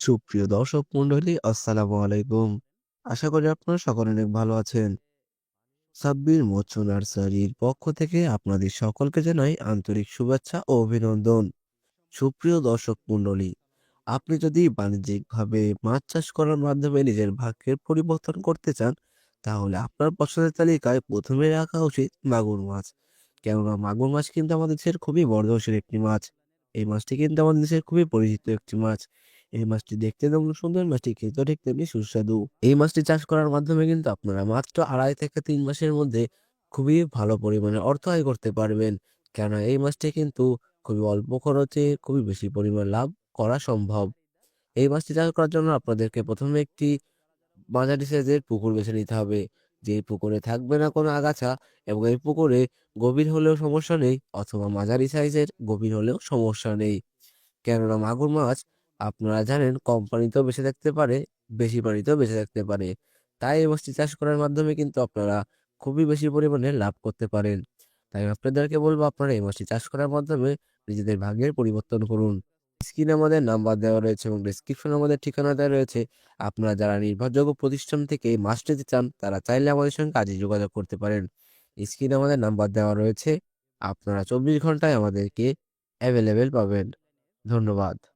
সুপ্রিয় দর্শক মণ্ডলী আসসালামু আলাইকুম। আশা করি আপনারা সকলে অনেক ভালো আছেন। সাব্বির মৎস্য নার্সারির পক্ষ থেকে আপনাদের সকলকে জানাই আন্তরিক শুভেচ্ছা ও অভিনন্দন। সুপ্রিয় দর্শক মণ্ডলী, আপনি যদি বাণিজ্যিকভাবে মাছ চাষ করার মাধ্যমে নিজের ভাগ্যের পরিবর্তন করতে চান, তাহলে আপনার পছন্দের তালিকায় প্রথমে রাখা উচিত মাগুর মাছ। কেননা মাগুর মাছ কিন্তু আমাদের দেশের খুবই বর্ধনশীল একটি মাছ। এই মাছটি কিন্তু আমাদের দেশের খুবই পরিচিত একটি মাছ। এই মাছটি দেখতে যেমন সুন্দর, মাছটি খেতেও ঠিক তেমনি সুস্বাদু। এই মাছটি চাষ করার মাধ্যমে কিন্তু আপনারা মাত্র ২.৫ থেকে তিন মাসের মধ্যে খুবই ভালো পরিমাণে অর্থ আয় করতে পারবেন। কেননা এই মাছটি কিন্তু খুবই অল্প খরচে খুবই বেশি পরিমাণ লাভ করা সম্ভব। এই মাছটি চাষ করার জন্য আপনাদেরকে প্রথমে একটি মাঝারি সাইজের পুকুর বেছে নিতে হবে। যেই পুকুরে থাকবে না কোনো আগাছা এবং এই পুকুরে গভীর হলেও সমস্যা নেই অথবা মাঝারি সাইজের গভীর হলেও সমস্যা নেই। কেননা মাগুর মাছ আপনারা জানেন কম পানিতেও বেঁচে থাকতে পারে, বেশি পানিতেও বেঁচে থাকতে পারে। তাই এই মাছটি চাষ করার মাধ্যমে কিন্তু আপনারা খুবই বেশি পরিমাণে লাভ করতে পারেন। তাই আপনাদেরকে বলব আপনারা এই মাছটি চাষ করার মাধ্যমে নিজেদের ভাগ্যের পরিবর্তন করুন। স্ক্রিনে আমাদের নাম্বার দেওয়া রয়েছে এবং ডেসক্রিপশনে আমাদের ঠিকানা দেওয়া রয়েছে। আপনারা যারা নির্ভরযোগ্য প্রতিষ্ঠান থেকে এই মাছ নিতে চান, তারা চাইলে আমাদের সঙ্গে আজই যোগাযোগ করতে পারেন। স্ক্রিনে আমাদের নাম্বার দেওয়া রয়েছে। আপনারা ২৪ ঘন্টায় আমাদেরকে অ্যাভেলেবেল পাবেন। ধন্যবাদ।